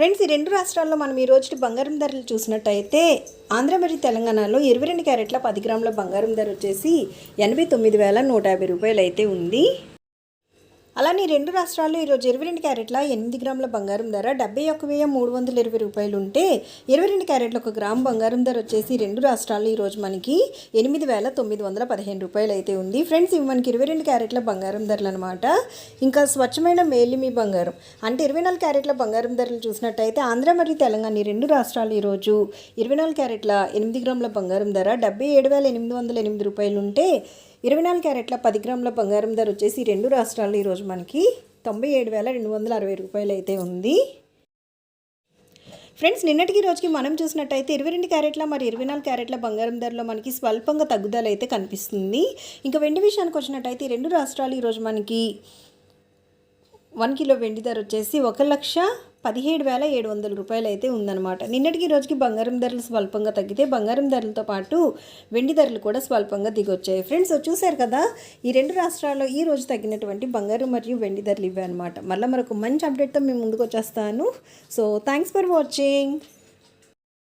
Friends ఈ రెండు రాష్ట్రాల్లో మనం ఈ రోజు బంగారం ధరలు చూసినట్టయితే ఆంధ్ర మరియు తెలంగాణలో ఇరవై రెండు క్యారెట్ల పది గ్రాముల బంగారం ధర వచ్చేసి ఎనభై తొమ్మిది వేల నూట యాభై రూపాయలు అయితే ఉంది. అలానే రెండు రాష్ట్రాల్లో ఈరోజు ఇరవై రెండు క్యారెట్ల ఎనిమిది గ్రాముల బంగారం ధర డెబ్బై ఒక్క వెయ్యి మూడు వందల ఇరవై రూపాయలు ఉంటే ఇరవై రెండు క్యారెట్ల ఒక గ్రామ్ బంగారం ధర వచ్చేసి రెండు రాష్ట్రాల్లో ఈరోజు మనకి ఎనిమిది వేల తొమ్మిది వందల పదిహేను రూపాయలు అయితే ఉంది. ఫ్రెండ్స్ ఇవి మనకి ఇరవై రెండు క్యారెట్ల బంగారం ధరలు అనమాట ఇంకా స్వచ్ఛమైన మేలిమి బంగారం. అంటే ఇరవై నాలుగు క్యారెట్ల బంగారం ధరలు చూసినట్టయితే ఆంధ్ర మరియు తెలంగాణ రెండు రాష్ట్రాలు ఈరోజు ఇరవై నాలుగు క్యారెట్ల ఎనిమిది గ్రాముల బంగారం ధర డెబ్బై ఏడు వేల ఎనిమిది వందల ఎనిమిది రూపాయలు ఉంటే ఇరవై నాలుగు క్యారెట్ల పది గ్రాముల బంగారం ధర వచ్చేసి రెండు రాష్ట్రాల్లో ఈరోజు మనకి తొంభై ఏడు వేల రెండు వందల అరవై రూపాయలు అయితే ఉంది. ఫ్రెండ్స్ నిన్నటికి రోజుకి మనం చూసినట్టయితే ఇరవై రెండు క్యారెట్ల మరి ఇరవై నాలుగు క్యారెట్ల బంగారం ధరలో మనకి స్వల్పంగా తగ్గుదల అయితే కనిపిస్తుంది. ఇంకా వెండి విషయానికి వచ్చినట్టయితే రెండు రాష్ట్రాలు ఈరోజు మనకి వన్ కిలో వెండి ధర వచ్చేసి ఒక లక్ష పదిహేడు వేల ఏడు వందల రూపాయలు అయితే ఉందన్నమాట. నిన్నటికి రోజుకి బంగారం ధరలు స్వల్పంగా తగ్గితే బంగారం ధరలతో పాటు వెండి ధరలు కూడా స్వల్పంగా దిగొచ్చాయి. ఫ్రెండ్స్ చూశారు కదా ఈ రెండు రాష్ట్రాల్లో ఈ రోజు తగ్గినటువంటి బంగారం మరియు వెండి ధరలు ఇవే అనమాట మళ్ళీ మరొక మంచి అప్డేట్తో మేము ముందుకు వచ్చేస్తాను. So thanks for watching